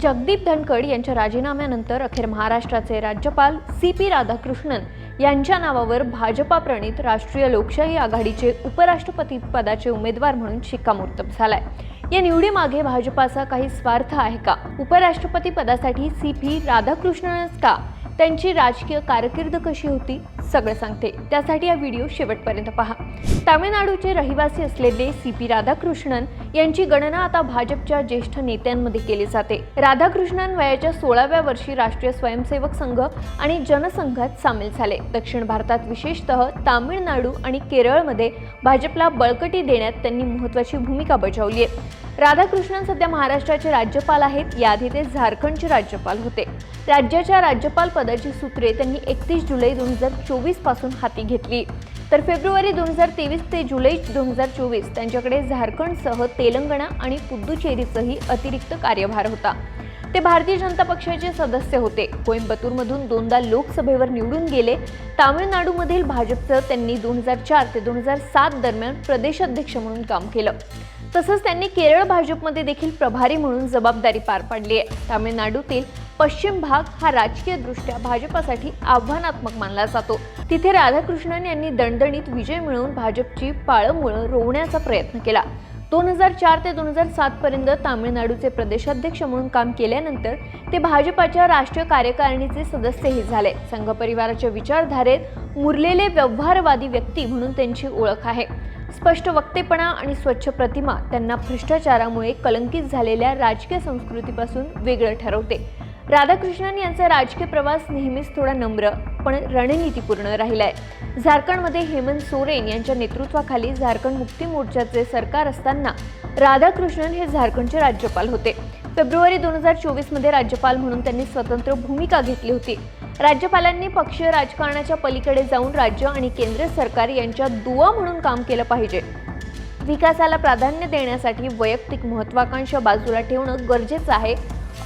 जगदीप धनखड यांच्या राजीनाम्यानंतर अखेर महाराष्ट्राचे राज्यपाल सी पी राधाकृष्णन यांच्या नावावर भाजपा प्रणित राष्ट्रीय लोकशाही आघाडीचे उपराष्ट्रपती पदाचे उमेदवार म्हणून शिक्कामोर्तब झालाय. या निवडीमागे भाजपाचा काही स्वार्थ आहे का? उपराष्ट्रपती पदासाठी सी पी राधाकृष्णनच का? त्यांची राजकीय कारकीर्द कशी होती? सगळं सांगते. त्यासाठी हा व्हिडिओ शेवटपर्यंत पहा. तामिळनाडूचे रहिवासी असलेले सी पी राधाकृष्णन यांची गणना आता भाजपच्या ज्येष्ठ नेत्यांमध्ये केली जाते. राधाकृष्णन वयाच्या सोळाव्या वर्षी राष्ट्रीय स्वयंसेवक संघ आणि जनसंघात सामील झाले. दक्षिण भारतात विशेषतः तामिळनाडू आणि केरळमध्ये भाजपला बळकटी देण्यात त्यांनी महत्त्वाची भूमिका बजावली आहे. राधाकृष्णन सध्या महाराष्ट्राचे राज्यपाल आहेत. याआधी ते झारखंडचे राज्यपाल होते. राज्याच्या राज्यपाल पदाची सूत्रे त्यांनी एकतीस जुलै दोन हजार चोवीसपासून हाती घेतली. तर फेब्रुवारी दोन हजार तेवीस ते जुलै दोन हजार चोवीस त्यांच्याकडे झारखंडसह तेलंगणा आणि पुद्दुचेरीचंही अतिरिक्त कार्यभार होता. ते भारतीय जनता पक्षाचे सदस्य होते. कोइंबतूरमधून दोनदा लोकसभेवर निवडून गेले. तामिळनाडूमधील भाजपचं त्यांनी दोन हजार चार ते दोन हजार सात दरम्यान प्रदेशाध्यक्ष म्हणून काम केलं. तसंच त्यांनी केरळ भाजपमध्ये देखील प्रभारी म्हणून जबाबदारी पार पाडली आहे. तामिळनाडूतील पश्चिम भाग हा राजकीयदृष्ट्या भाजपासाठी आव्हानात्मक मानला जातो. तिथे राधाकृष्णन यांनी दणदणीत विजय मिळवून भाजपची पाळंमुळं रोवण्याचा प्रयत्न केला. दोन हजार चार ते दोन हजार सातपर्यंत तामिळनाडूचे प्रदेशाध्यक्ष म्हणून काम केल्यानंतर ते भाजपाच्या राष्ट्रीय कार्यकारिणीचे सदस्यही झाले. संघ परिवाराच्या विचारधारेत मुरलेले व्यवहारवादी व्यक्ती म्हणून त्यांची ओळख आहे. स्पष्ट वक्तेपणा आणि स्वच्छ प्रतिमा त्यांना भ्रष्टाचारामुळे कलंकित झालेल्या राजकीय संस्कृतीपासून वेगळं ठरवते. राधाकृष्णन यांचा राजकीय प्रवास नेहमीच थोडा नम्र पण रणनीतीपूर्ण राहिलाय. झारखंडमध्ये हेमंत सोरेन यांच्या नेतृत्वाखाली झारखंड मुक्ती मोर्चाचे सरकार असताना राधाकृष्णन हे झारखंडचे राज्यपाल होते. फेब्रुवारी दोन हजार चोवीसमध्ये राज्यपाल म्हणून त्यांनी स्वतंत्र भूमिका घेतली होती. राज्यपालांनी पक्षीय राजकारणाच्या पलीकडे जाऊन राज्य आणि केंद्र सरकार यांच्या दुवा म्हणून काम केलं पाहिजे. विकासाला प्राधान्य देण्यासाठी वैयक्तिक महत्वाकांक्षा बाजूला ठेवणं गरजेचं आहे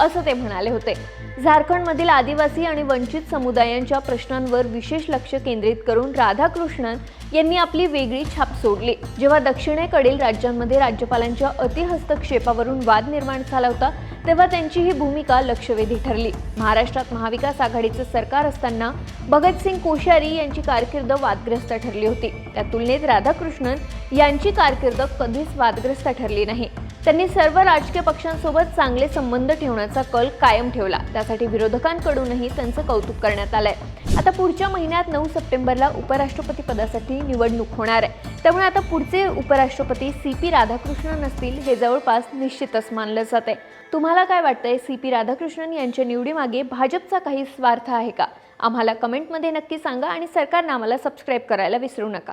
असं ते म्हणाले होते. झारखंडमधील आदिवासी आणि वंचित समुदायांच्या प्रश्नांवर विशेष लक्ष केंद्रित करून राधाकृष्णन यांनी आपली वेगळी छाप सोडली. जेव्हा दक्षिणेकडील राज्यांमध्ये राज्यपालांच्या अतिहस्तक्षेपावरून वाद निर्माण झाला होता तेव्हा त्यांची ही भूमिका लक्षवेधी ठरली. महाराष्ट्रात महाविकास आघाडीचं सरकार असताना भगतसिंग कोश्यारी यांची कारकीर्द वादग्रस्त ठरली होती. त्या तुलनेत राधाकृष्णन यांची कारकीर्द कधीच वादग्रस्त ठरली नाही. त्यांनी सर्व राजकीय पक्षांसोबत चांगले संबंध ठेवण्याचा कल कायम ठेवला. त्यासाठी विरोधकांकडूनही त्यांचं कौतुक करण्यात आलंय. आता पुढच्या महिन्यात नऊ सप्टेंबरला उपराष्ट्रपती पदासाठी निवडणूक होणार आहे. त्यामुळे आता पुढचे उपराष्ट्रपती सी पी राधाकृष्णन असतील हे जवळपास निश्चितच मानलं जात आहे. तुम्हाला काय वाटतंय? सी पी राधाकृष्णन यांच्या निवडीमागे भाजपचा काही स्वार्थ आहे का? आम्हाला कमेंटमध्ये नक्की सांगा आणि सरकारनं आम्हाला सबस्क्राईब करायला विसरू नका.